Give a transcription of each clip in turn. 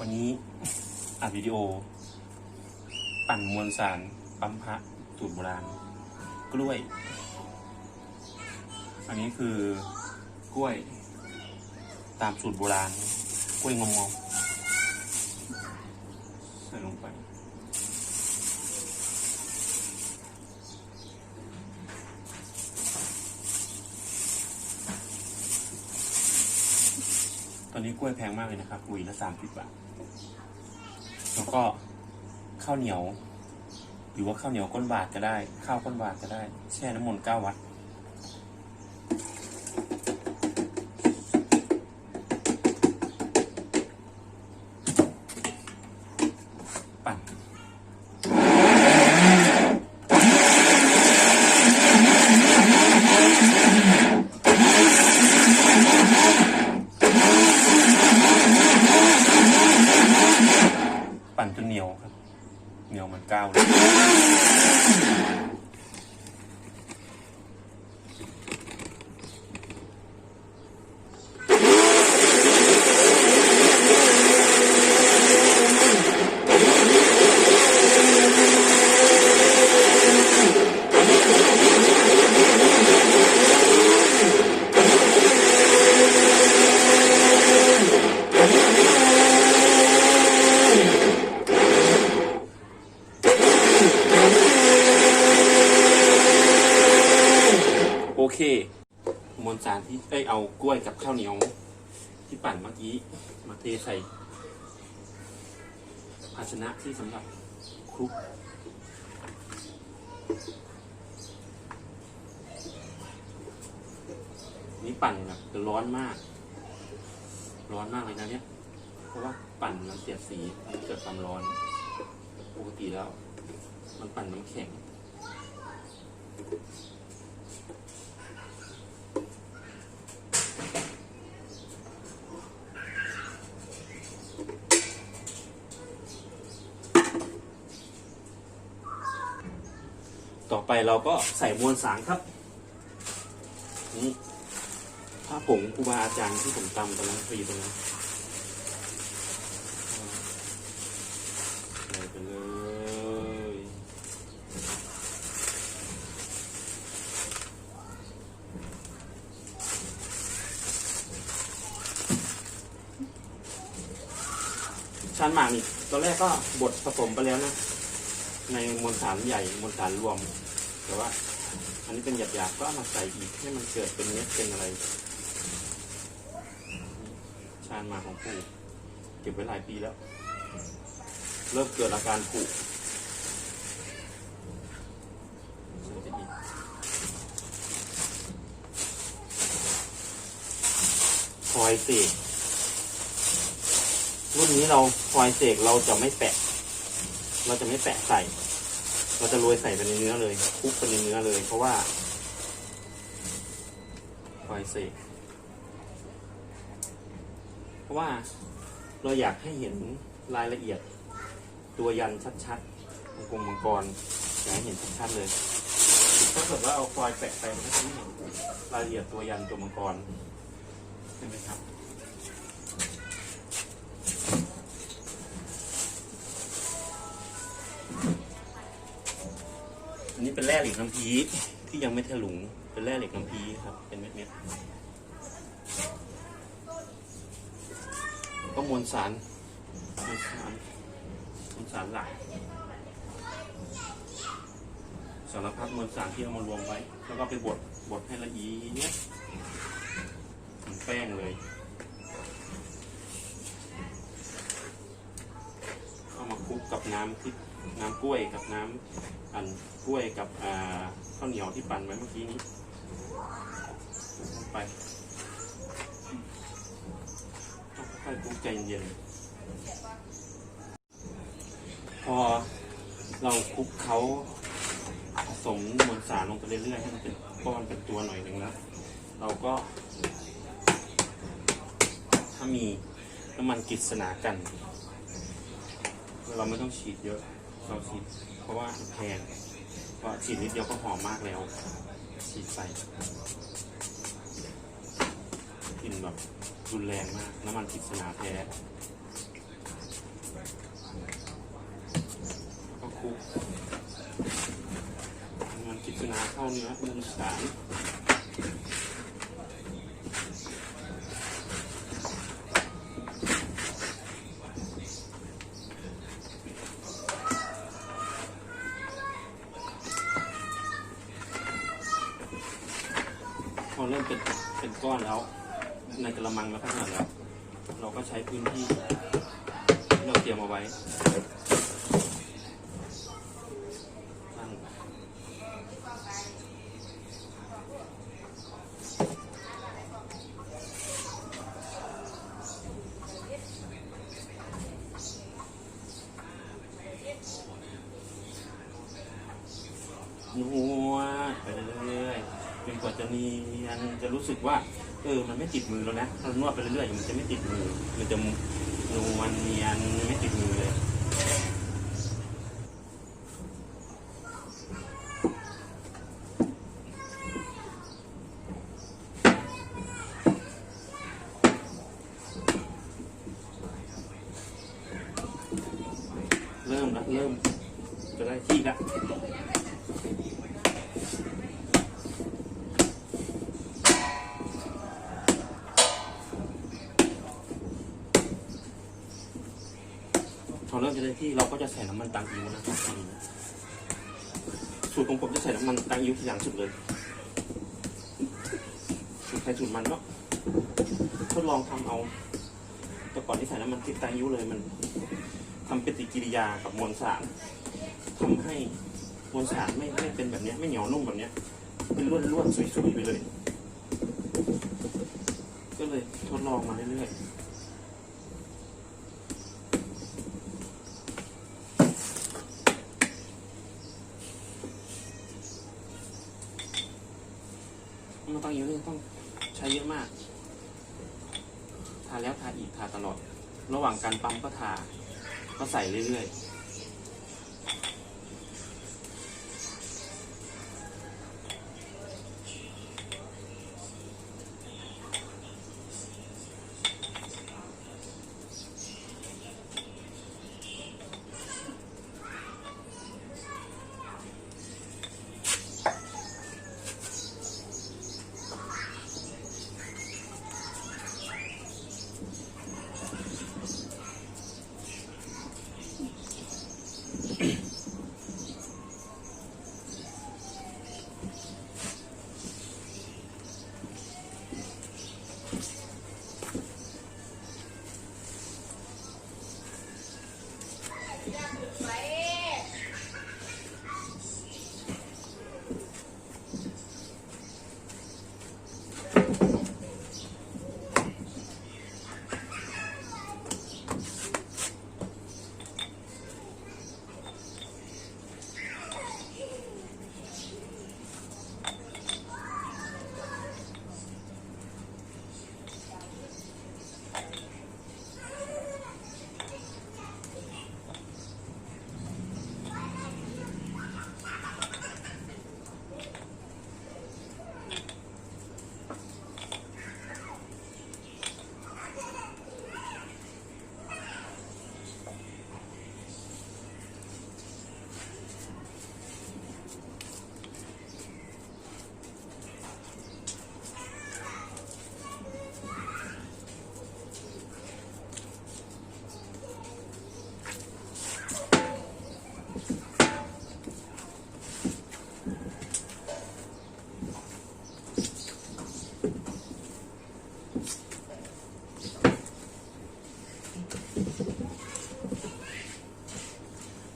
วันนี้อัดวิดีโอ ปั่นมวลสารปั๊มพระสูตรโบราณ กล้วย อันนี้คือกล้วย ตามสูตรโบราณ กล้วยงอมงใส่ลงไปตอนนี้กล้วยแพงมากเลยนะครับหวีละสามสิบบาท แล้วก็ข้าวเหนียว หรือว่าข้าวเหนียวก้นบาทก็ได้ ข้าวก้นบาทก็ได้ แช่น้ำมนต์เก้าวัด ปั่น ปั่นจนเหนียวครับ เหนียวเห มันก้าวเลย โอเค มวลสารที่ ได้เอากล้วยกับข้าวเหนียว ที่ปั่นเมื่อกี้ มาเทใส่ ภาชนะที่สำหรับคลุกนี่ปั่นแบบร้อนมาก ร้อนมากเลยนะเนี่ย เพราะว่าปั่นมันเสียดสี มันเกิดความร้อน ปกติแล้ว มันปั่นน้ำแข็ง ไปเราก็ใส่มวลสารครับนี่ผ้าผงครูบาอาจารย์ที่ผมตำตอนนั้นฟรีตรงนั้นใส่ไปเลยชั้นหมากนี่ตอนแรกก็บดผสมไปแล้วนะ ในมวลสารใหญ่มวลสารรวม แต่ว่า อันนี้เป็นหยาบๆก็เอามาใส่อีกให้มันเกิดเป็นเม็ดเป็นอะไร ชานมาของปู่เก็บไว้หลายปีแล้ว เริ่มเกิดอาการผุใส่ไปอีกคอยเสกรุ่นนี้เราคอยเสกเราจะไม่แปะ เราจะไม่แปะใส่ เราจะโรยใส่ไปในเนื้อเลยคลุกไปในเนื้อเลย เพราะว่าคอยเสกเพราะว่าเราอยากให้เห็นรายละเอียด ตัวยันชัดๆของกลมมังกรอยากให้เห็นชัดๆเลย ถ้าเกิดว่าเอาฟอยล์แปะไปมันก็จะไม่เห็นรายละเอียดตัวยันตัวมังกรใช่ไหมครับ อันนี้เป็นแร่เหล็กน้ำพีที่ยังไม่ถลุง เป็นแร่เหล็กน้ำพีครับ เป็นเม็ดๆก็มวลสารมวลสารมวลสารหลักสารพัดมวลสารที่เอามารวมไว้ แล้วก็ไปบดบดให้ละเอียดเหมือนแป้งเลยเอามาคลุกกับน้ำที่ น้ำกล้วยกับน้ำอันกล้วยกับข้าวเหนียวที่ปั่นไว้เมื่อกี้นี้ไปค่อยๆคลุกใจเย็นพอเราคลุกเขาผสมมวลสารลงไปเรื่อยๆให้มันเป็นก้อนเป็นตัวหน่อยหนึ่งแล้วเราก็ ถ้ามีน้ำมันกฤษณากัน เราไม่ต้องฉีดเยอะ เราฉีดเพราะว่าแพงาะฉีดนิดเดียวก็หอมมากแล้วฉีดใส่กลิ่นแบบรุนแรงมาก น้ำมันกิษณาแท้ก็คุกน้ำมันกิษณาเข้าเนื้อมุมสาม พอเริ่มเป็นเป็นก้อนแล้วในกระมังแล้วขนาดแล้ว เราก็ใช้พื้นที่ที่เราเตรียมเอาไว้ตั้งนวดไปเรื่อยๆจนกว่าจะมี เนียนจะรู้สึกว่า เออ มันไม่ติดมือแล้วนะถ้านวดไปเรื่อยๆมันจะไม่ติดมือ มันจะนวลเนียนไม่ติดมือเลย เจะได้ที่เราก็จะใส่น้ำมันตังอิวนะครับสูตรของผมจะใส่น้ำมันตังอิวทีหลังสุดเลยสูตรใครสูตรมันเนาะทดลองทำเอาแต่ก่อนที่ใส่น้ำมันติดตังอิวเลยมันทำปฏิกิริยากับมวลสารทำให้มวลสารไม่ไม่เป็นแบบเนี้ยไม่เหนียวนุ่มแบบเนี้ยเป็นร่วนๆสวยๆไปเลย ก็เลยทดลองมาเรื่อยๆ มันต้องเยอะต้องใช้เยอะมาก ทาแล้วทาอีกทาตลอด ระหว่างการปั๊มก็ทา ก็ใส่เรื่อยๆ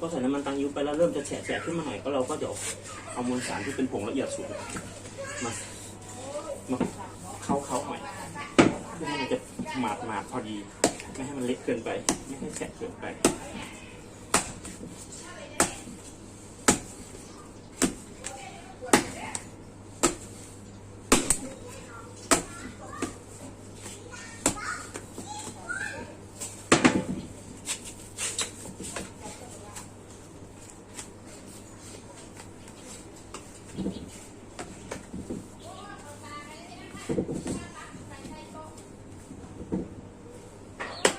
ก็ใส่น้ำมันตังยูไปแล้วเริ่มจะแฉะๆขึ้นมาหน่อยก็เราก็เดี๋ยวเอามวลสารที่เป็นผงละเอียดสุดมามาเข้าเข้าหน่อยเพื่อให้มันจะหมาดหมาดพอดี ไม่ให้มันเละเกินไป ไม่ให้แฉะเกินไป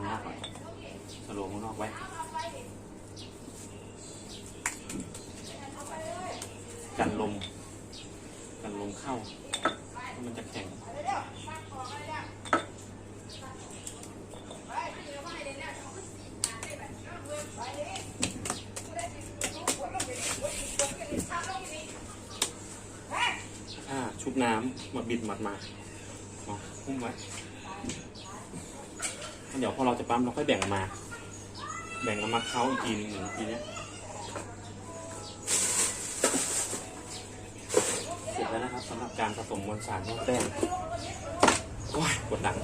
ตังยุทางนอกก่อนสโลว์ข้างนอกไว้กันลม กันลมเข้ามันจะแข็งอ่าชุบน้ำมาบิดหมัดมาเอาพุ่มไว้ เดี๋ยวพอเราจะปั๊มเราค่อยแบ่งมา แบ่งเอามาเค้าอีกทีหนึงทีเนี้ยเสร็จแล้วนะครับสำหรับการผสมมวลสารนวดแป้งว้ายปวดหลัง